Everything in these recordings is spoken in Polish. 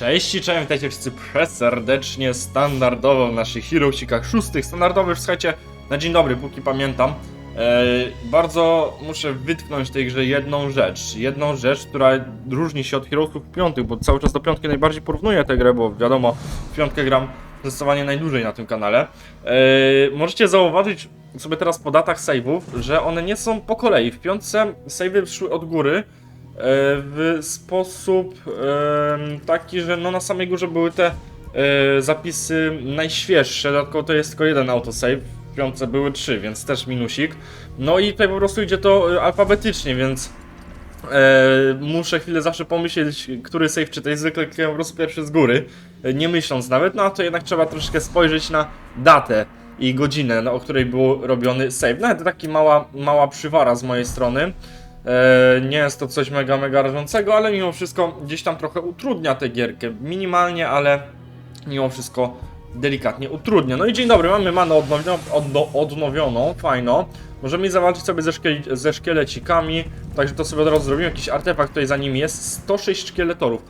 Cześć cześć, witajcie wszyscy preserdecznie, standardowo w naszych Heroesicach szóstych, standardowych, słuchajcie, na dzień dobry, póki pamiętam. E, bardzo muszę wytknąć tej grze jedną rzecz, jedną rzecz, która różni się od Heroesów piątych, bo cały czas do piątki najbardziej porównuję tę grę, bo wiadomo, w piątkę gram zdecydowanie najdłużej na tym kanale. E, możecie zauważyć sobie teraz po datach save'ów, że one nie są po kolei. W piątce save'y szły od góry, w sposób taki, że no na samej górze były te e, zapisy najświeższe, dodatkowo to jest tylko jeden autosave, w piątce były trzy, więc też minusik. No i tutaj po prostu idzie to e, alfabetycznie, więc e, muszę chwilę zawsze pomyśleć, który save czytać, zwykle klikam po prostu pierwszy z góry, nie myśląc nawet, no a to jednak trzeba troszeczkę spojrzeć na datę i godzinę, no, o której był robiony save. Nawet taki mała, mała przywara z mojej strony. E, nie jest to coś mega, mega rażącego, ale mimo wszystko gdzieś tam trochę utrudnia tę gierkę. Minimalnie, ale mimo wszystko delikatnie utrudnia. No i dzień dobry, mamy manę odnowioną, odno, odnowioną fajno. Możemy zawalczyć sobie ze, szkiel, ze szkielecikami, także to sobie od razu zrobimy. Jakiś artefakt tutaj za nimi jest. 106 szkieletorów.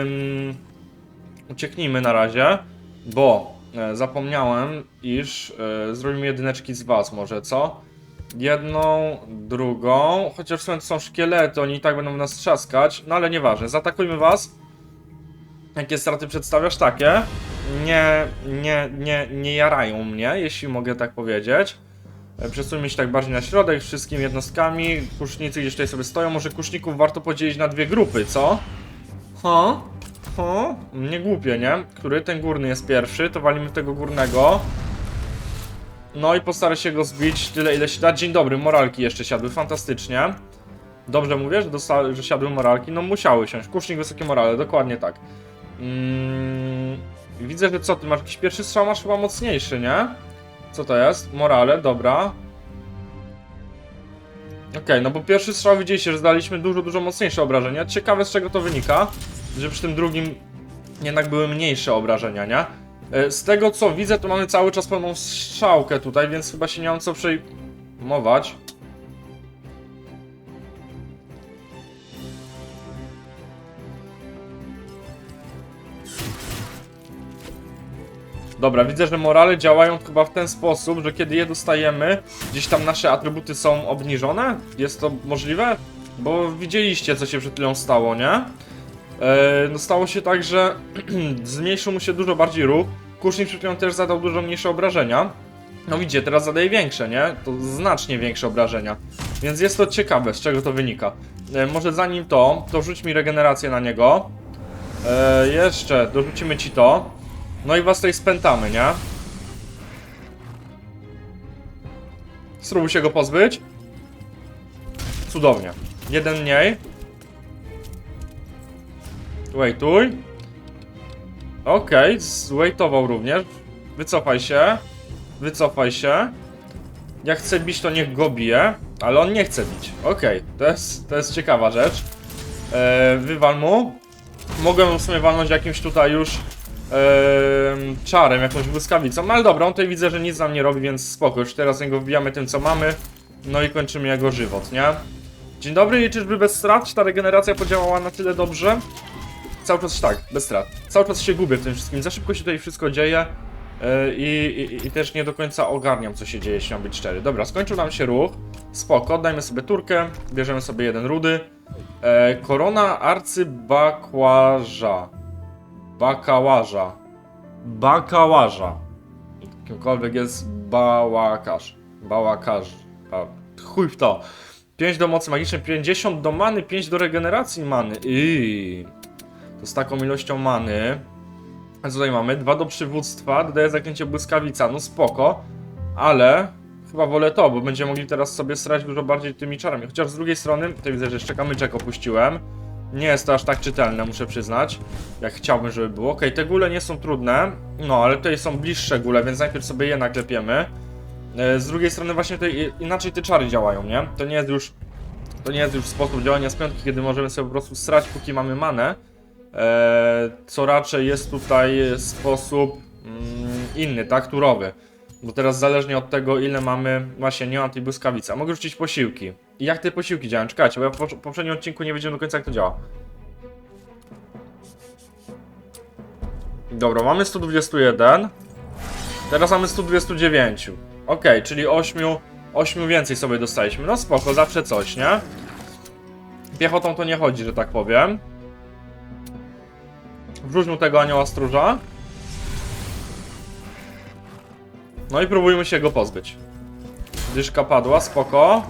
Ym, ucieknijmy na razie, bo e, zapomniałem, iż e, zrobimy jedyneczki z was może, co? Jedną, drugą, chociaż w sumie to są szkielety, oni i tak będą nas trzaskać, no ale nieważne, zaatakujmy was. Jakie straty przedstawiasz? Takie. Nie, nie, nie, nie jarają mnie, jeśli mogę tak powiedzieć. E, Przesuńmy się tak bardziej na środek wszystkimi jednostkami. Kusznicy gdzieś tutaj sobie stoją. Może kuszników warto podzielić na dwie grupy, co? Ha? Ha? Nie głupie, nie? Który? Ten górny jest pierwszy, to walimy tego górnego. No i postarę się go zbić tyle, ile się da. Dzień dobry, moralki jeszcze siadły, fantastycznie. Dobrze mówię, że, że siadły moralki? No musiały siąść. Kusznik, wysokie morale, dokładnie tak. Mm, widzę, że co, ty masz jakiś pierwszy strzał, masz chyba mocniejszy, nie? Co to jest? Morale, dobra. Okej, no bo pierwszy strzał widzieliście, że zdaliśmy dużo, dużo mocniejsze obrażenia. Ciekawe z czego to wynika, że przy tym drugim jednak były mniejsze obrażenia, nie? E, Z tego co widzę, to mamy cały czas pełną strzałkę tutaj, więc chyba się nie mam co przejmować. Dobra, widzę, że morale działają chyba w ten sposób, że kiedy je dostajemy, gdzieś tam nasze atrybuty są obniżone? Jest to możliwe? Bo widzieliście, co się przed chwilą stało, nie? E, no stało się tak, że zmniejszył mu się dużo bardziej ruch. Kusznik przed też zadał dużo mniejsze obrażenia. No widzicie, teraz zadaje większe, nie? To znacznie większe obrażenia. Więc jest to ciekawe, z czego to wynika. E, może zanim to, to rzuć mi regenerację na niego. E, jeszcze dorzucimy ci to. No i was tutaj spętamy, nie? Spróbuj się go pozbyć. Cudownie. Jeden mniej. Waituj. Okej, zwaitował również. Wycofaj się. Wycofaj się. Jak chce bić, to niech go bije. Ale on nie chce bić. Okej, to, jest, to jest ciekawa rzecz. Eee, wywal mu. Mogłem w sumie walnąć jakimś tutaj już em, czarem, jakąś błyskawicą. No ale dobra, on tutaj widzę, że nic nam nie robi, więc spoko. Już teraz niego wbijamy tym, co mamy. No i kończymy jego żywot, nie? Dzień dobry, i czyżby bez strat? Ta regeneracja podziałała na tyle dobrze? Cały czas tak, bez strat. Cały czas się gubię w tym wszystkim. Za szybko się tutaj wszystko dzieje. yy, I, i, też nie do końca ogarniam, co się dzieje, jeśli mam być szczery. Dobra, skończył nam się ruch. Spoko, oddajmy sobie turkę. Bierzemy sobie jeden rudy. E, korona arcybakłaża. Bakałaża. Bakałaża. Kimkolwiek jest bałakarz. Bałakarz. Ba... Chuj w to. 5 do mocy magicznej, 50 do many, 5 do regeneracji many. Yy. Z taką ilością many. A tutaj mamy? 2 do przywództwa, dodaje zaklęcie błyskawica. No spoko. Ale chyba wolę to, bo będziemy mogli teraz sobie strać dużo bardziej tymi czarami. Chociaż z drugiej strony, tutaj widzę, że jeszcze kamyczek opuściłem. Nie jest to aż tak czytelne, muszę przyznać. Jak chciałbym, żeby było. Okej, te gule nie są trudne. No, ale tutaj są bliższe gule, więc najpierw sobie je naklepiemy. E, Z drugiej strony właśnie tutaj inaczej te czary działają, nie? To nie jest już... To nie jest już sposób działania z piątki, kiedy możemy sobie po prostu strać, póki mamy manę. E, co raczej jest tutaj sposób mm, inny, tak? Turowy. Bo teraz zależnie od tego, ile mamy... Właśnie, nie mam tej błyskawicy. A mogę rzucić posiłki. I jak te posiłki działają? Czekajcie, bo ja w poprz- poprzednim odcinku nie wiedziałem do końca, jak to działa. Dobra, mamy 121. Teraz mamy 129. Okej, czyli 8, 8 więcej sobie dostaliśmy. No spoko, zawsze coś, nie? Piechotą to nie chodzi, że tak powiem. Wróćmy tego anioła stróża. No i próbujmy się go pozbyć. Dyszka padła, spoko.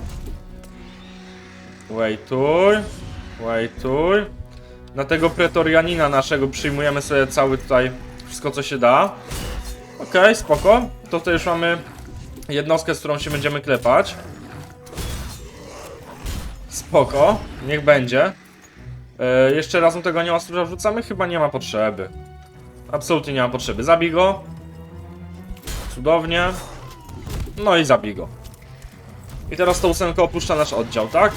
Waituj. Waituj. Na tego pretorianina naszego przyjmujemy sobie cały tutaj wszystko co się da. Okej, spoko. To tutaj już mamy jednostkę, z którą się będziemy klepać. Spoko, niech będzie. E, jeszcze razem tego nie stróża wrzucamy? Chyba nie ma potrzeby. Absolutnie nie ma potrzeby. Zabij go. Cudownie. No i zabij go. I teraz to ósemka opuszcza nasz oddział, tak?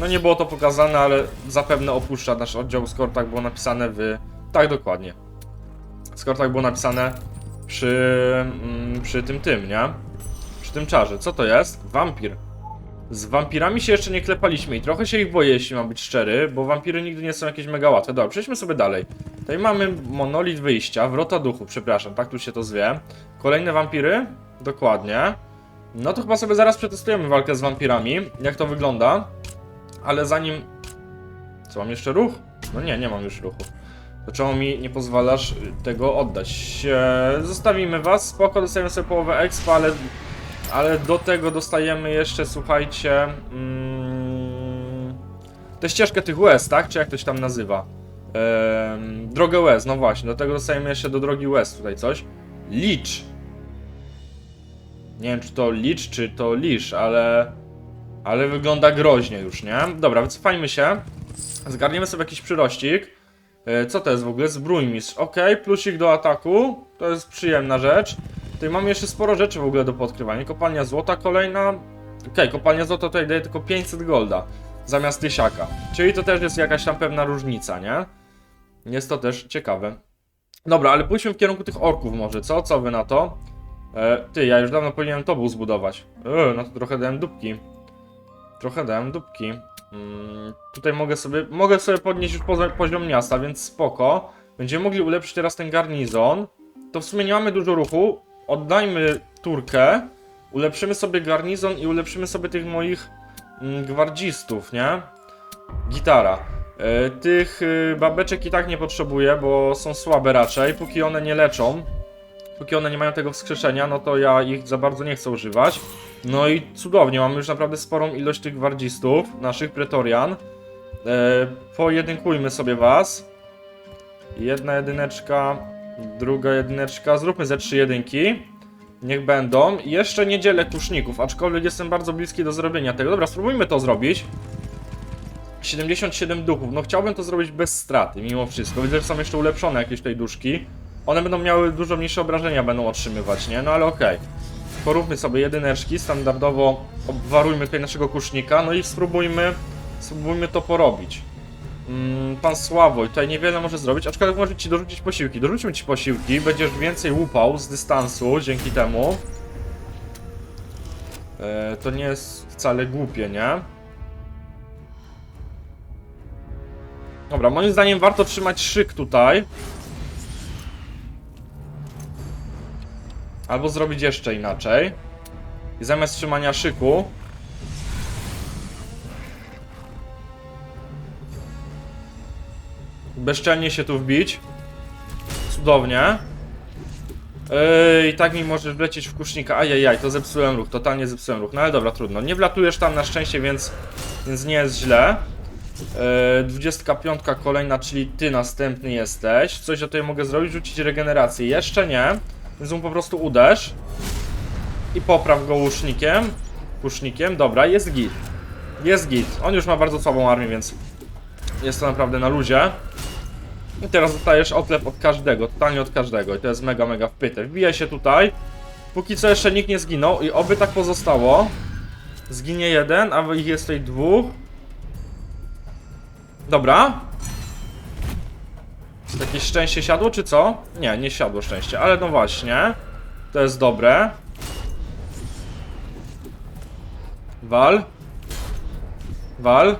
No nie było to pokazane, ale zapewne opuszcza nasz oddział, skoro tak było napisane w... Tak, dokładnie. Skoro tak było napisane przy... Mm, przy tym tym, nie? Przy tym czarze. Co to jest? Wampir. Z wampirami się jeszcze nie klepaliśmy i trochę się ich boję, jeśli mam być szczery, bo wampiry nigdy nie są jakieś mega łatwe. Dobra, przejdźmy sobie dalej. Tutaj mamy monolit wyjścia, wrota duchu, przepraszam, tak tu się to zwie. Kolejne wampiry? Dokładnie. No to chyba sobie zaraz przetestujemy walkę z wampirami, jak to wygląda. Ale zanim... Co, mam jeszcze ruch? No nie, nie mam już ruchu. Czemu mi nie pozwalasz tego oddać? Eee, zostawimy was, spoko, dostajemy sobie połowę expa, ale... Ale do tego dostajemy jeszcze, słuchajcie... Mm, tę ścieżkę tych łez, tak? Czy jak to się tam nazywa? Eee, drogę łez, no właśnie, do tego dostajemy jeszcze do drogi łez tutaj coś. Licz! Nie wiem, czy to licz, czy to lisz, ale... Ale wygląda groźnie już, nie? Dobra, wycofajmy się. Zgarniemy sobie jakiś przyrościk. E, Co to jest w ogóle? Zbrójmistrz. Ok, plusik do ataku. To jest przyjemna rzecz. Tutaj mamy jeszcze sporo rzeczy w ogóle do podkrywania. Kopalnia złota kolejna. Ok, kopalnia złota tutaj daje tylko 500 golda. Zamiast tysiaka. Czyli to też jest jakaś tam pewna różnica, nie? Jest to też ciekawe. Dobra, ale pójdźmy w kierunku tych orków może, co? Co wy na to? E, ty, ja już dawno powinienem tobą zbudować. E, no to trochę dałem dupki. Trochę dałem dupki. Mm, tutaj mogę sobie, mogę sobie podnieść już poziom miasta, więc spoko. Będziemy mogli ulepszyć teraz ten garnizon. To w sumie nie mamy dużo ruchu. Oddajmy Turkę. Ulepszymy sobie garnizon i ulepszymy sobie tych moich mm, gwardzistów, nie? Gitara. E, tych y, babeczek i tak nie potrzebuję, bo są słabe raczej. Póki one nie leczą, póki one nie mają tego wskrzeszenia, no to ja ich za bardzo nie chcę używać. No i cudownie, mamy już naprawdę sporą ilość tych gwardzistów, naszych pretorian. E, pojedynkujmy sobie was. Jedna jedyneczka, druga jedyneczka, zróbmy ze trzy jedynki. Niech będą. Jeszcze nie dzielę tuszników, aczkolwiek jestem bardzo bliski do zrobienia tego. Dobra, spróbujmy to zrobić. 77 duchów. No chciałbym to zrobić bez straty, mimo wszystko. Widzę, że są jeszcze ulepszone jakieś tutaj duszki. One będą miały dużo mniejsze obrażenia, będą otrzymywać, nie? No ale okej. Poróbmy sobie jedyneczki, standardowo obwarujmy tutaj naszego kusznika, no i spróbujmy, spróbujmy to porobić. Mm, pan Sławoj tutaj niewiele może zrobić, aczkolwiek może ci dorzucić posiłki. Dorzućmy ci posiłki, będziesz więcej łupał z dystansu dzięki temu. E, to nie jest wcale głupie, nie? Dobra, moim zdaniem warto trzymać szyk tutaj. Albo zrobić jeszcze inaczej. I zamiast trzymania szyku. Bezczelnie się tu wbić. Cudownie. I tak mi możesz wlecieć w kusznika. Ajajaj, to zepsułem ruch, totalnie zepsułem ruch. No ale dobra, trudno. Nie wlatujesz tam na szczęście, więc, więc nie jest źle. Yy, 25 kolejna, czyli ty następny jesteś. Coś ja tutaj mogę zrobić? Rzucić regenerację. Jeszcze nie. Więc mu po prostu uderz. I popraw go łucznikiem. Łucznikiem, dobra, jest git. Jest git. On już ma bardzo słabą armię, więc jest to naprawdę na luzie. I teraz dostajesz oklep od każdego, totalnie od każdego. I to jest mega, mega wpyte. Wbija się tutaj. Póki co jeszcze nikt nie zginął i oby tak pozostało. Zginie jeden, a ich jest tutaj dwóch. Dobra. Jakieś szczęście siadło, czy co? Nie, nie siadło szczęście, ale no właśnie. To jest dobre. Wal. Wal.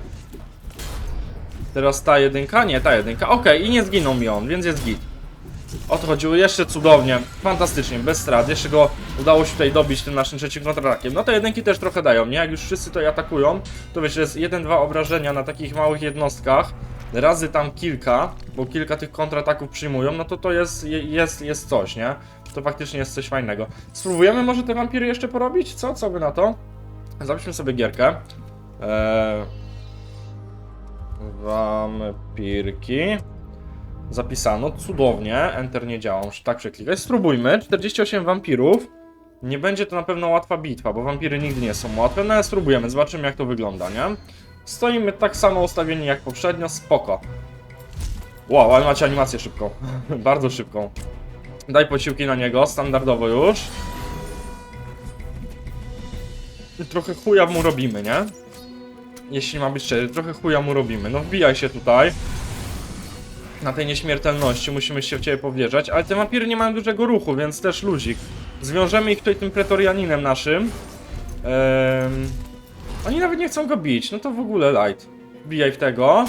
Teraz ta jedynka? Nie, ta jedynka. Okej, i nie zginął mi on, więc jest git. O to chodziło jeszcze cudownie, fantastycznie, bez strat. Jeszcze go udało się tutaj dobić tym naszym trzecim kontratakiem. No te jedynki też trochę dają, nie? Jak już wszyscy tutaj atakują, to wiesz, jest 1-2 obrażenia na takich małych jednostkach, razy tam kilka, bo kilka tych kontrataków przyjmują, no to to jest, je- jest, jest coś, nie? To faktycznie jest coś fajnego. Spróbujemy może te wampiry jeszcze porobić? Co? Co by na to? Zapiszmy sobie gierkę. Eee... Wampirki. Zapisano, cudownie. Enter nie działa, muszę tak przeklikać. Spróbujmy. 48 wampirów. Nie będzie to na pewno łatwa bitwa, bo wampiry nigdy nie są łatwe, no ale spróbujemy, zobaczymy jak to wygląda, nie? Stoimy tak samo ustawieni jak poprzednio, spoko. Wow, ale macie animację szybką. Bardzo szybką. Daj posiłki na niego, standardowo już. I Trochę chuja mu robimy, nie? Jeśli ma być szczery, trochę chuja mu robimy. No wbijaj się tutaj. Na tej nieśmiertelności musimy się w ciebie powierzać, ale te wampiry nie mają dużego ruchu, więc też luzik. Zwiążemy ich tutaj tym pretorianinem naszym. Ehm, oni nawet nie chcą go bić, no to w ogóle light. Wbijaj w tego.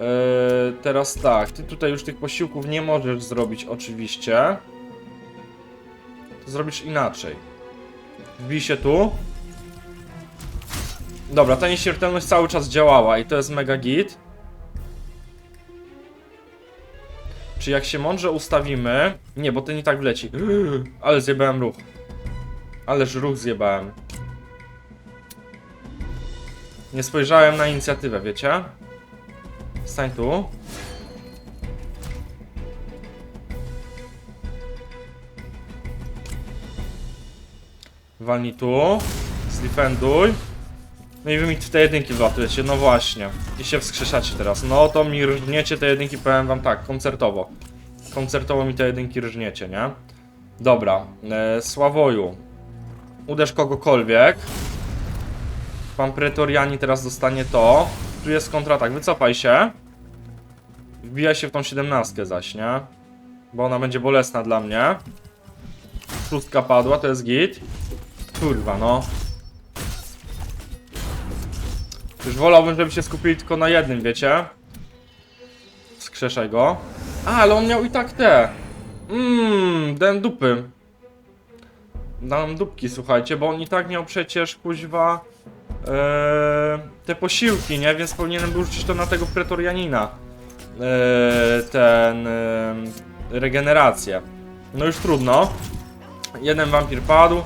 Eee, teraz tak, ty tutaj już tych posiłków nie możesz zrobić oczywiście. To zrobisz inaczej. Wbij się tu. Dobra, ta nieśmiertelność cały czas działała i to jest mega git. Czy jak się mądrze ustawimy... Nie, bo ten i tak wleci. Ale zjebałem ruch. Ależ ruch zjebałem. Nie spojrzałem na inicjatywę, wiecie? Stań tu. Walnij tu. Zdefenduj. No i wy mi te jedynki wlatujecie, no właśnie. I się wskrzeszacie teraz. No to mi rżniecie te jedynki, powiem wam tak, koncertowo. Koncertowo mi te jedynki rżniecie, nie? Dobra, e, Sławoju. Uderz kogokolwiek. Pan Pretoriani teraz dostanie to. Tu jest kontratak, wycofaj się. Wbijaj się w tą siedemnastkę zaś, nie? Bo ona będzie bolesna dla mnie. Szóstka padła, to jest git. Kurwa, no. Już wolałbym, żeby się skupili tylko na jednym, wiecie? Skrzeszaj go. A, ale on miał i tak te. Mmm, dałem dupy. Dałem dupki, słuchajcie, bo on i tak miał przecież kuźwa e, te posiłki, nie? Więc powinienem był rzucić to na tego pretorianina. E, ten e, regenerację. No już trudno. Jeden wampir padł.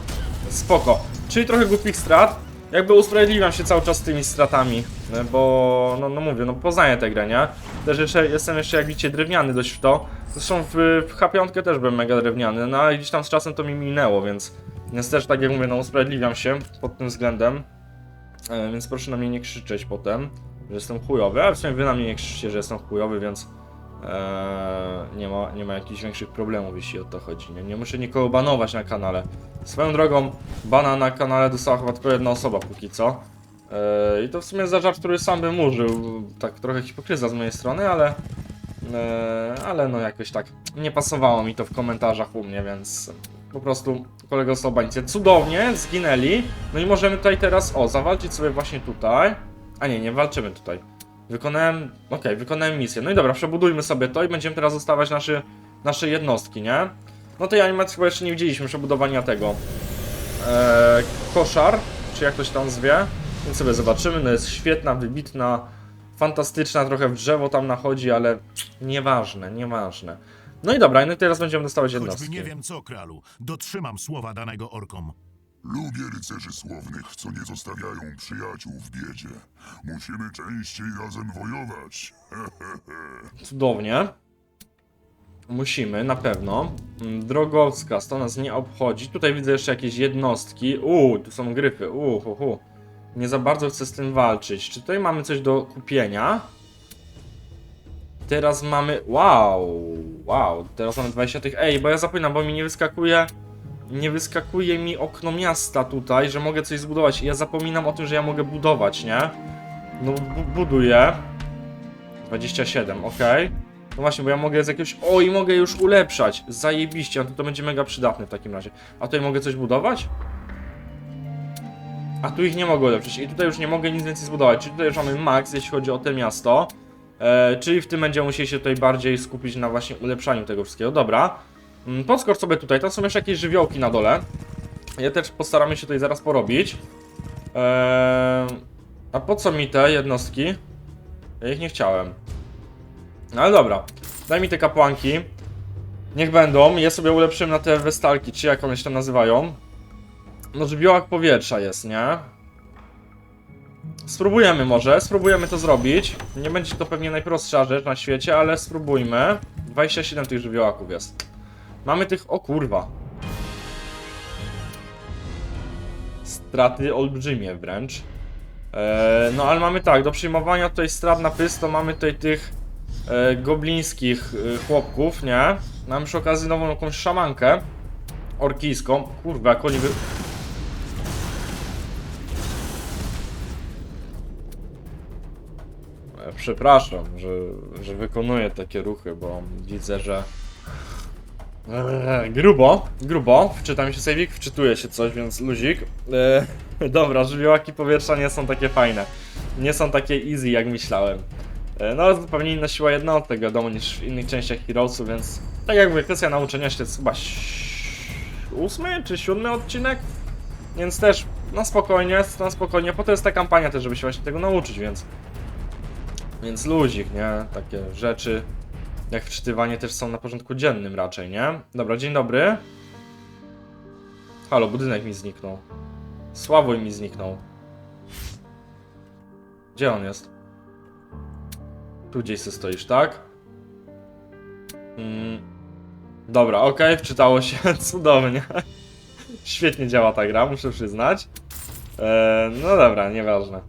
Spoko. Czyli trochę głupich strat. Jakby usprawiedliwiam się cały czas z tymi stratami, e, bo no, no mówię, no poznaję tę grę, nie? Też jeszcze, jestem jeszcze jak widzicie drewniany dość w to. Zresztą w, w H5 też byłem mega drewniany, no ale gdzieś tam z czasem to mi minęło, więc więc też tak jak mówię, no usprawiedliwiam się pod tym względem. E, więc proszę na mnie nie krzyczeć potem, że jestem chujowy, a w sumie wy na mnie nie krzyczycie, że jestem chujowy, więc e, nie, ma, nie ma jakichś większych problemów, jeśli o to chodzi. Nie, nie muszę nikogo banować na kanale. Swoją drogą, bana na kanale dostała chyba tylko jedna osoba póki co. E, I to w sumie za żart, który sam bym użył. Tak trochę hipokryza z mojej strony, ale. E, ale no jakoś tak nie pasowało mi to w komentarzach u mnie, więc po prostu kolega Sobańcie cudownie zginęli. No i możemy tutaj teraz, o, zawalczyć sobie właśnie tutaj. A nie, nie walczymy tutaj. Wykonałem, okej, wykonałem misję. No i dobra, przebudujmy sobie to i będziemy teraz dostawać nasze, nasze jednostki, nie? No tej animacji chyba jeszcze nie widzieliśmy przebudowania tego. Eee, koszar, czy jak to się tam zwie. Więc sobie zobaczymy, no jest świetna, wybitna, fantastyczna, trochę w drzewo tam nachodzi, ale nieważne, nieważne. No i dobra, no i teraz będziemy dostawać Choćby jednostki. nie wiem co, kralu, dotrzymam słowa danego orkom. Lubię rycerzy słownych, co nie zostawiają przyjaciół w biedzie. Musimy częściej razem wojować. Cudownie. Musimy, na pewno. Mm, Drogowskaz, to nas nie obchodzi. Tutaj widzę jeszcze jakieś jednostki. Uuu, tu są gryfy. Uuu, hu, hu. Nie za bardzo chcę z tym walczyć. Czy tutaj mamy coś do kupienia? Teraz mamy... Wow, wow. Teraz mamy 20 tych... Ej, bo ja zapominam, bo mi nie wyskakuje... Nie wyskakuje mi okno miasta tutaj, że mogę coś zbudować. I ja zapominam o tym, że ja mogę budować, nie? No, bu buduję. 27, ok. No właśnie, bo ja mogę z jakiegoś... O, i mogę już ulepszać. Zajebiście, no to, to będzie mega przydatne w takim razie. A tutaj mogę coś budować? A tu ich nie mogę ulepszyć. I tutaj już nie mogę nic więcej zbudować. Czyli tutaj już mamy max, jeśli chodzi o to miasto. E, czyli w tym będziemy musieli się tutaj bardziej skupić na właśnie ulepszaniu tego wszystkiego. Dobra. Mm, Podskocz sobie tutaj, tam są jeszcze jakieś żywiołki na dole. Je też postaramy się tutaj zaraz porobić. Eee, a po co mi te jednostki? Ja ich nie chciałem. No ale dobra. Daj mi te kapłanki. Niech będą. Je sobie ulepszymy na te westalki, czy jak one się tam nazywają. No żywiołak powietrza jest, nie? Spróbujemy może, spróbujemy to zrobić. Nie będzie to pewnie najprostsza rzecz na świecie, ale spróbujmy. 27 tych żywiołaków jest. Mamy tych... O kurwa. Straty olbrzymie wręcz. Eee, no ale mamy tak, do przyjmowania tutaj strat na pyst, to mamy tutaj tych e, goblińskich e, chłopków, nie? Mamy przy okazji nową jakąś szamankę orkijską. Kurwa, jak oni wy... E, Przepraszam, że, że wykonuję takie ruchy, bo widzę, że Eee, grubo, grubo. Wczyta mi się sejwik, wczytuje się coś, więc luzik. Eee, dobra, żywiołaki powietrza nie są takie fajne. Nie są takie easy, jak myślałem. Eee, no ale to pewnie inna siła jednostek, wiadomo, niż w innych częściach Heroes'u, więc tak jakby kwestia nauczenia się to jest chyba ósmy czy siódmy odcinek. Więc też na spokojnie, na spokojnie, po to jest ta kampania też, żeby się właśnie tego nauczyć, więc... Więc luzik, nie? Takie rzeczy jak wczytywanie też są na porządku dziennym raczej, nie? Dobra, dzień dobry. Halo, budynek mi zniknął. Sławoj mi zniknął. Gdzie on jest? Tu gdzieś sobie stoisz, tak? Mm. Dobra, okej, wczytało się cudownie. Świetnie działa ta gra, muszę przyznać. Eee, no dobra, nieważne.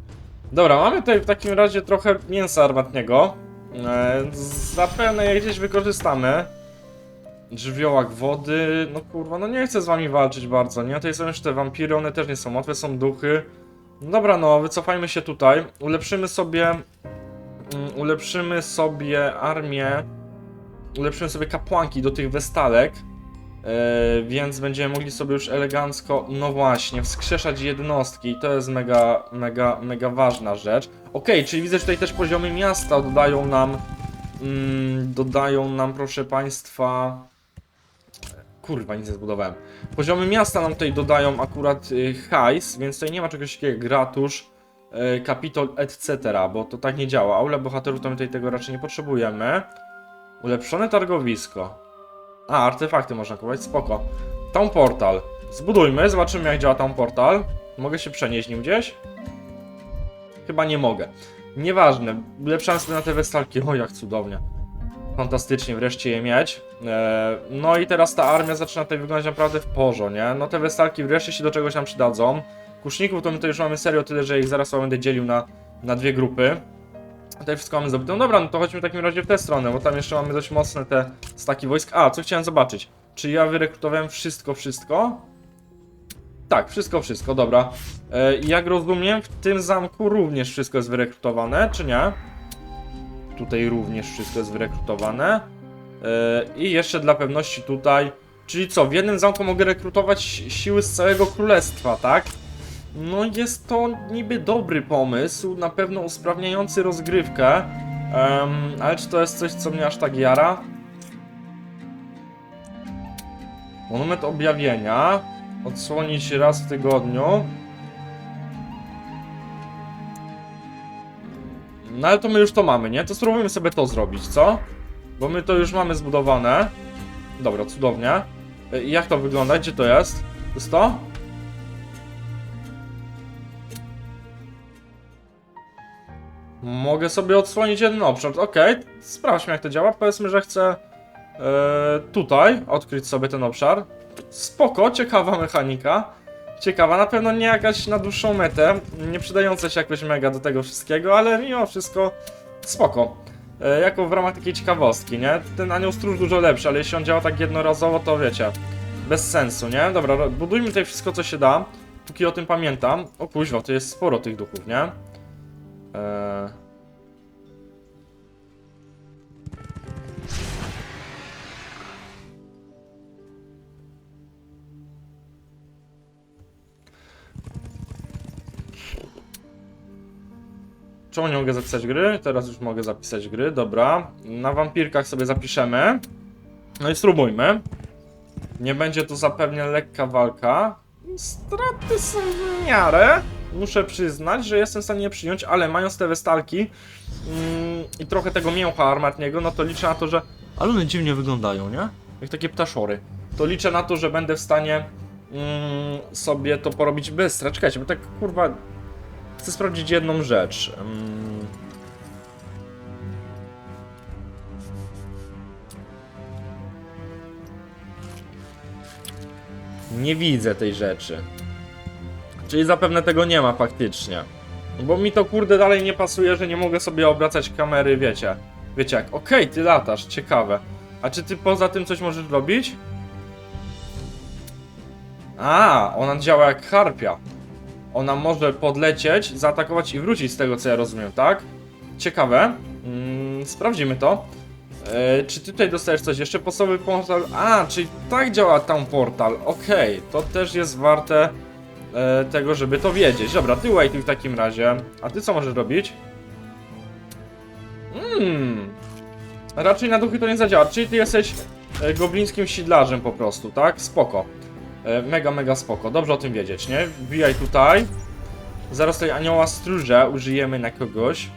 Dobra, mamy tutaj w takim razie trochę mięsa armatniego. E, zapewne je gdzieś wykorzystamy. Żywiołak wody, no kurwa, no nie chcę z wami walczyć bardzo, nie? Tutaj są jeszcze wampiry, one też nie są łatwe, są duchy. No dobra, no, wycofajmy się tutaj. Ulepszymy sobie... Mm, ulepszymy sobie armię... Ulepszymy sobie kapłanki do tych westalek. E, więc będziemy mogli sobie już elegancko, no właśnie, wskrzeszać jednostki. I to jest mega, mega, mega ważna rzecz. Okej, czyli widzę, że tutaj też poziomy miasta dodają nam. Mm, dodają nam, proszę państwa. Kurwa, nic nie zbudowałem. Poziomy miasta nam tutaj dodają akurat y, hajs, więc tutaj nie ma czegoś takiego jak gratusz, y, kapitol, etc., bo to tak nie działa. Aula bohaterów to my tutaj tego raczej nie potrzebujemy. Ulepszone targowisko. A, artefakty można kupować, spoko. Town Portal. Zbudujmy, zobaczymy jak działa Town Portal. Mogę się przenieść nim gdzieś? Chyba nie mogę. Nieważne, ulepszam sobie na te westalki. O, jak cudownie. Fantastycznie wreszcie je mieć. Eee, no i teraz ta armia zaczyna tutaj wyglądać naprawdę w porzo, nie? No te westalki wreszcie się do czegoś nam przydadzą. Kuszników to my to już mamy serio tyle, że ich zaraz będę dzielił na, na dwie grupy. Tutaj wszystko mamy zdobyte. No dobra, no to chodźmy w takim razie w tę stronę, bo tam jeszcze mamy dość mocne te staki wojsk. A, co chciałem zobaczyć. Czy ja wyrekrutowałem wszystko, wszystko? Tak, wszystko, wszystko, dobra. E, jak rozumiem, w tym zamku również wszystko jest wyrekrutowane, czy nie? Tutaj również wszystko jest wyrekrutowane. E, I jeszcze dla pewności tutaj. Czyli co, w jednym zamku mogę rekrutować siły z całego królestwa, tak? No jest to niby dobry pomysł, na pewno usprawniający rozgrywkę, em, ale czy to jest coś, co mnie aż tak jara? Monument objawienia, odsłonić raz w tygodniu. No ale to my już to mamy, nie? To spróbujmy sobie to zrobić, co? Bo my to już mamy zbudowane. Dobra, cudownie. E, Jak to wygląda? Gdzie to jest? To jest to? Mogę sobie odsłonić jeden obszar. Okej, sprawdźmy jak to działa. Powiedzmy, że chcę e, tutaj odkryć sobie ten obszar. Spoko, ciekawa mechanika. Ciekawa, na pewno nie jakaś na dłuższą metę, nie przydająca się jakoś mega do tego wszystkiego, ale mimo wszystko spoko. E, jako w ramach takiej ciekawostki, nie? Ten anioł stróż dużo lepszy, ale jeśli on działa tak jednorazowo, to wiecie, bez sensu, nie? Dobra, budujmy tutaj wszystko co się da, póki o tym pamiętam. O kuźwa, to jest sporo tych duchów, nie? Eee... Czemu nie mogę zapisać gry? Teraz już mogę zapisać gry, dobra. Na wampirkach sobie zapiszemy. No i spróbujmy. Nie będzie to zapewne lekka walka. Straty są w miarę. Muszę przyznać, że jestem w stanie je przyjąć, ale mając te westalki mm, i trochę tego mięcha armatniego, no to liczę na to, że... Ale one dziwnie wyglądają, nie? Jak takie ptaszory. To liczę na to, że będę w stanie mm, sobie to porobić bez Czekajcie, bo tak kurwa... Chcę sprawdzić jedną rzecz. Mm. Nie widzę tej rzeczy. Czyli zapewne tego nie ma faktycznie. Bo mi to kurde dalej nie pasuje, że nie mogę sobie obracać kamery, wiecie. Wiecie jak, okej, ty latasz, ciekawe. A czy ty poza tym coś możesz robić? A, ona działa jak harpia. Ona może podlecieć, zaatakować i wrócić z tego co ja rozumiem, tak? Ciekawe. Mm, sprawdzimy to. E, czy tutaj dostajesz coś jeszcze? Podstawowy portal. A, czyli tak działa tam portal. Okej, to też jest warte e, tego, żeby to wiedzieć. Dobra, ty waiting w takim razie. A ty co możesz robić? Mmm. Raczej na duchy to nie zadziała. Czyli ty jesteś e, goblińskim sidlarzem po prostu, tak? Spoko. E, mega, mega spoko. Dobrze o tym wiedzieć, nie? Wbijaj tutaj. Zaraz tej anioła stróża użyjemy na kogoś.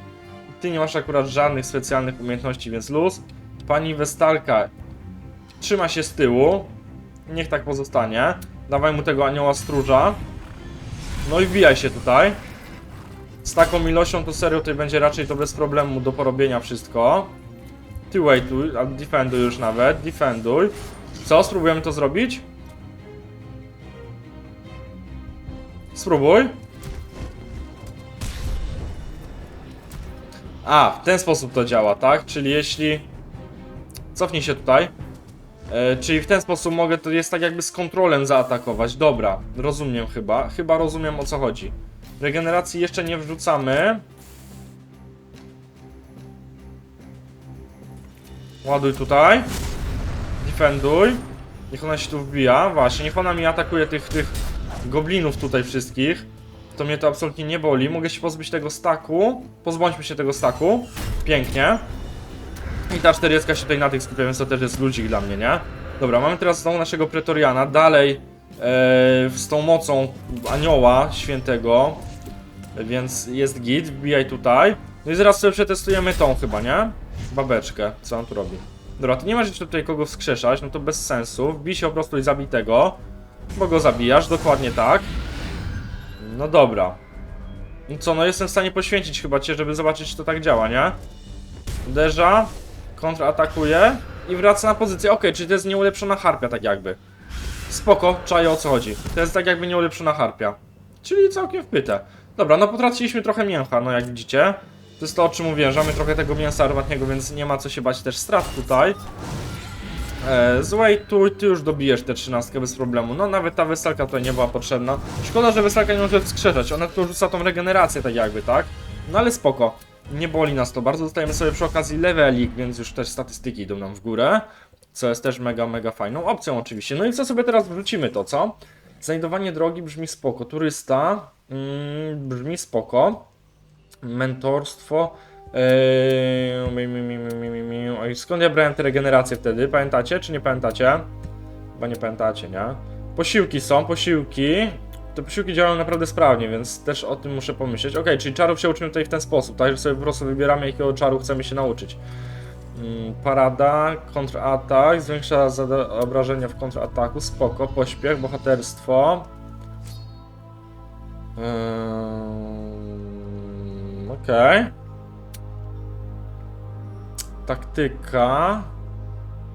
Ty nie masz akurat żadnych specjalnych umiejętności, więc luz. Pani Westalka trzyma się z tyłu. Niech tak pozostanie. Dawaj mu tego anioła stróża. No i wbijaj się tutaj. Z taką ilością to serio tutaj będzie raczej to bez problemu do porobienia wszystko. Ty waituj, a defenduj już nawet, defenduj. Co, spróbujemy to zrobić? Spróbuj. A, w ten sposób to działa, tak? Czyli jeśli... Cofnij się tutaj. E, czyli w ten sposób mogę, to jest tak jakby z kontrolem zaatakować. Dobra, rozumiem chyba. Chyba rozumiem o co chodzi. Regeneracji jeszcze nie wrzucamy. Ładuj tutaj. Defenduj. Niech ona się tu wbija. Właśnie, niech ona mi atakuje tych, tych goblinów tutaj wszystkich. To mnie to absolutnie nie boli. Mogę się pozbyć tego staku. Pozbądźmy się tego staku. Pięknie. I ta 40 się tutaj na tych skupia, więc to też jest ludzik dla mnie, nie? Dobra, mamy teraz znowu naszego pretoriana. Dalej e, z tą mocą anioła świętego. Więc jest git, wbijaj tutaj. No i zaraz sobie przetestujemy tą chyba, nie? Babeczkę, co on tu robi. Dobra, ty nie masz tutaj kogo wskrzeszać, no to bez sensu. Wbij się po prostu i zabij tego. Bo go zabijasz, dokładnie tak. No dobra. No co, no jestem w stanie poświęcić chyba cię, żeby zobaczyć, czy to tak działa, nie? Uderza, kontratakuje i wraca na pozycję. Okej, czyli to jest nieulepszona harpia, tak jakby. Spoko, czaję o co chodzi. To jest tak jakby nieulepszona harpia. Czyli całkiem wpyte. Dobra, no potraciliśmy trochę mięcha, no jak widzicie. To jest to, o czym mówiłem, że mamy trochę tego mięsa armatniego, więc nie ma co się bać też strat tutaj. E, Złej, tu ty już dobijesz tę trzynastkę bez problemu. No nawet ta weselka tutaj nie była potrzebna. Szkoda, że weselka nie może wskrzeszać. Ona tu rzuca tą regenerację tak jakby, tak? No ale spoko. Nie boli nas to bardzo. Dostajemy sobie przy okazji levelik, więc już też statystyki idą nam w górę. Co jest też mega, mega fajną opcją oczywiście. No i co sobie teraz wrzucimy to, co? Znajdowanie drogi brzmi spoko. Turysta mm, brzmi spoko. Mentorstwo. Eee. Oj, skąd ja brałem te regeneracje wtedy? Pamiętacie, czy nie pamiętacie? Chyba nie pamiętacie, nie? Posiłki są, posiłki. Te posiłki działają naprawdę sprawnie, więc też o tym muszę pomyśleć. Ok, czyli czarów się uczymy tutaj w ten sposób, tak? Że sobie po prostu wybieramy, jakiego czaru chcemy się nauczyć. Mm, Parada, kontratak, zwiększa obrażenia w kontrataku, spoko, pośpiech, bohaterstwo. Ym, Okej. Taktyka.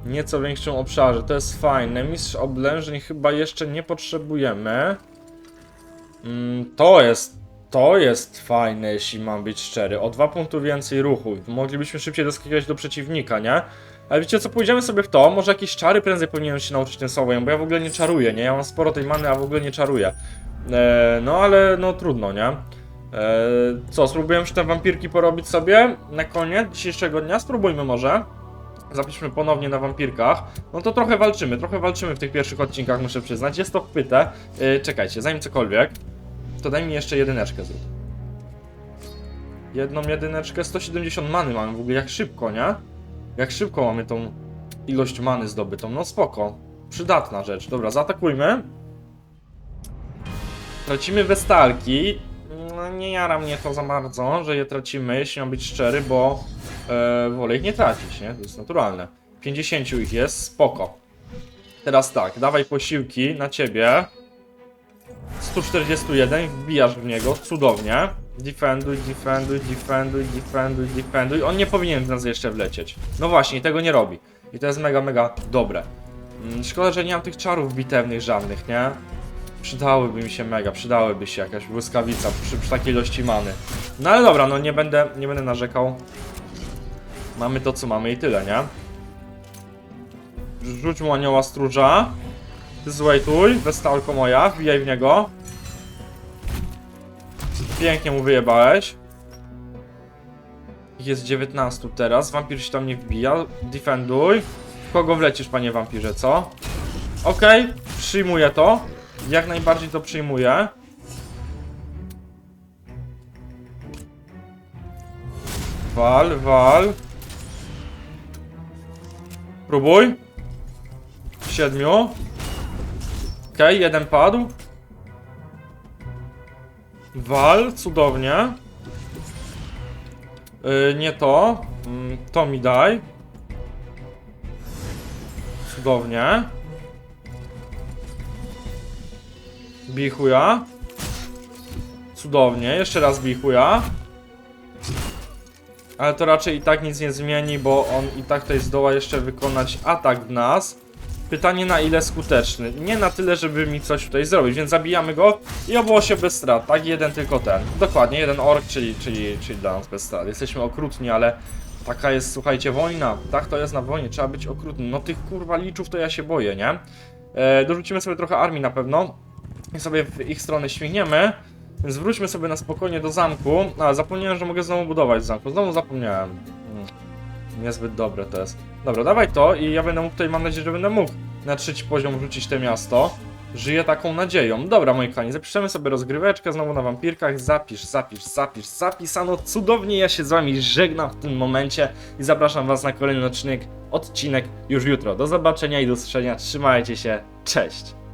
Nieco większym obszarze, to jest fajne. Mistrz oblężeń chyba jeszcze nie potrzebujemy. Mm, to jest, to jest fajne, jeśli mam być szczery. O dwa punkty więcej ruchu. Moglibyśmy szybciej doskakiwać do przeciwnika, nie? Ale wiecie co, pójdziemy sobie w to, może jakieś czary prędzej powinienem się nauczyć tym słowem, bo ja w ogóle nie czaruję, nie? Ja mam sporo tej many, a w ogóle nie czaruję. E, no ale no trudno, nie? E, co, spróbujemy już te wampirki porobić sobie na koniec dzisiejszego dnia? Spróbujmy może. Zapiszmy ponownie na wampirkach. No to trochę walczymy, trochę walczymy w tych pierwszych odcinkach, muszę przyznać. Jest to wpyte. Yy, czekajcie, zanim cokolwiek, to daj mi jeszcze jedyneczkę zrób. Jedną jedyneczkę, 170 many mamy w ogóle, jak szybko, nie? Jak szybko mamy tą ilość many zdobytą, no spoko. Przydatna rzecz. Dobra, zaatakujmy. Tracimy westalki. No, nie jara mnie to za bardzo, że je tracimy, jeśli mam być szczery, bo e, wolę ich nie tracić, nie? To jest naturalne. 50 ich jest, spoko. Teraz tak, dawaj posiłki na ciebie. 141, wbijasz w niego, cudownie. Defenduj, defenduj, defenduj, defenduj, defenduj. On nie powinien w nas jeszcze wlecieć. No właśnie, tego nie robi. I to jest mega, mega dobre. Mm, Szkoda, że nie mam tych czarów bitewnych żadnych, nie? Przydałyby mi się mega, przydałyby się jakaś błyskawica przy, przy takiej ilości many. No ale dobra, no nie będę, nie będę narzekał. Mamy to, co mamy i tyle, nie? Rzuć mu anioła stróża. Ty złejtuj, westalko moja, wbijaj w niego. Pięknie mu wyjebałeś. Jest 19 teraz, wampir się tam nie wbija. Defenduj. W kogo wlecisz, panie wampirze, co? Okej, przyjmuję to. Jak najbardziej to przyjmuję. Wal, wal. Próbuj. Siedmiu. Okej, jeden padł. Wal, cudownie. Yy, nie to. Mm, to mi daj. Cudownie. Bij chuja. Cudownie, jeszcze raz bij chuja. Ale to raczej i tak nic nie zmieni, bo on i tak tutaj zdoła jeszcze wykonać atak w nas. Pytanie na ile skuteczny. Nie na tyle, żeby mi coś tutaj zrobić, więc zabijamy go i obyło się bez strat, tak? Jeden tylko ten. Dokładnie, jeden ork, czyli, czyli, czyli dla nas bez strat. Jesteśmy okrutni, ale taka jest, słuchajcie, wojna. Tak to jest na wojnie, trzeba być okrutnym. No tych kurwa liczów to ja się boję, nie? E, dorzucimy sobie trochę armii na pewno i sobie w ich stronę śmigniemy. Więc wróćmy sobie na spokojnie do zamku. A, zapomniałem, że mogę znowu budować zamku. Znowu zapomniałem. Hmm. Niezbyt dobre to jest. Dobra, dawaj to i ja będę mógł tutaj, mam nadzieję, że będę mógł na trzeci poziom wrzucić te miasto. Żyję taką nadzieją. Dobra, moi kochani, zapiszemy sobie rozgryweczkę znowu na wampirkach. Zapisz, zapisz, zapisz, zapisano. Cudownie, ja się z wami żegnam w tym momencie i zapraszam was na kolejny odcinek, odcinek już jutro. Do zobaczenia i do usłyszenia. Trzymajcie się. Cześć!